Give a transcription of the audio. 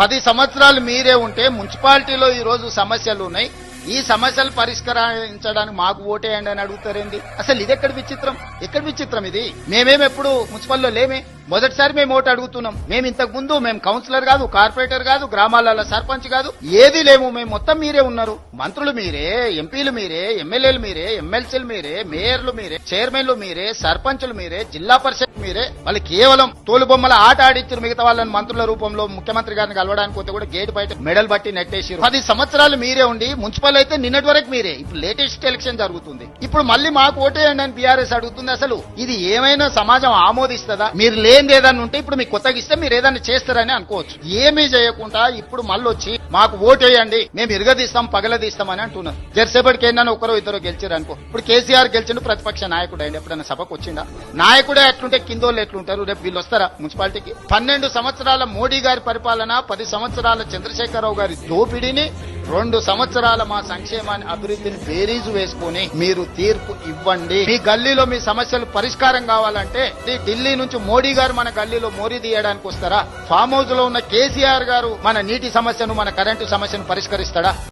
పది సంవత్సరాలు మీరే ఉంటే మున్సిపాలిటీలో ఈరోజు సమస్యలు ఉన్నాయి. ఈ సమస్యలు పరిష్కరించడానికి మాకు ఓటేయండి అని అడుగుతారేంది? అసలు ఇది ఎక్కడ విచిత్రం? ఎక్కడ విచిత్రం ఇది? మేమేం ఎప్పుడు మున్సిపల్లో లేమే? మొదటిసారి మేము ఓటు అడుగుతున్నాం. మేము ఇంతకు ముందు మేము కౌన్సిలర్ కాదు కార్పొరేటర్ కాదు గ్రామాలలో సర్పంచ్ కాదు ఏది లేము మేము మొత్తం మీరే ఉన్నారు. మంత్రులు మీరే ఎంపీలు మీరే ఎమ్మెల్యేలు మీరే ఎమ్మెల్సీలు మీరే మేయర్లు మీరే చైర్మన్లు మీరే సర్పంచులు మీరే జిల్లా పరిషత్ మీరే. వాళ్ళు కేవలం తోలుబొమ్మల ఆట ఆడించారు మిగతా వాళ్ళని మంత్రుల రూపంలో ముఖ్యమంత్రి గారిని కలవడానికి పోతే కూడా గేట్ బయట మెడల్ బట్టి నెట్టేసి పది సంవత్సరాలు మీరే ఉండి మున్సిపల్ అయితే నిన్నటి వరకు మీరే. ఇప్పుడు లేటెస్ట్ ఎలక్షన్ జరుగుతుంది. ఇప్పుడు మళ్ళీ మాకు ఓటేయండి అని బీఆర్ఎస్ అడుగుతుంది అసలు. ఇది ఏమైనా సమాజం ఆమోదిస్తుందా? మీరు లేని ఏదన్నా ఉంటే ఇప్పుడు మీకు కొత్తగా ఇస్తే మీరు ఏదైనా చేస్తారని అనుకోవచ్చు. ఏమీ చేయకుండా ఇప్పుడు మళ్ళీ వచ్చి మాకు ఓటేయండి మేము ఇరగదీస్తాం పగలదీస్తామని అంటున్నారు. జెర్సేపటికి ఏంటన్నా ఒకరో ఇద్దరు గెలిచారు అనుకో. ఇప్పుడు కేసీఆర్ గెలిచిండు ప్రతిపక్ష నాయకుడు అయింది ఎప్పుడైనా సభకు వచ్చిందా నాయకుడే ఎట్లుంటే కిందోళ్ళు ఎట్లుంటారు? రేపు వీళ్ళు వస్తారా మున్సిపాలిటీకి? పన్నెండు సంవత్సరాల మోడీ గారి పరిపాలన పది సంవత్సరాల చంద్రశేఖరరావు గారి దోపిడీని రెండు సంవత్సరాల మా సంక్షేమాన్ని అభివృద్ధిని బేరీజు వేసుకుని మీరు తీర్పు ఇవ్వండి. మీ గల్లీలో మీ సమస్యలు పరిష్కారం కావాలంటే ఢిల్లీ నుంచి మోడీ గారు మన గల్లీలో మోరీ తీయడానికి వస్తారా? ఫామ్ హౌస్లో ఉన్న కేసీఆర్ గారు మన నీటి సమస్యను మన కరెంటు సమస్యను పరిష్కరిస్తాడా?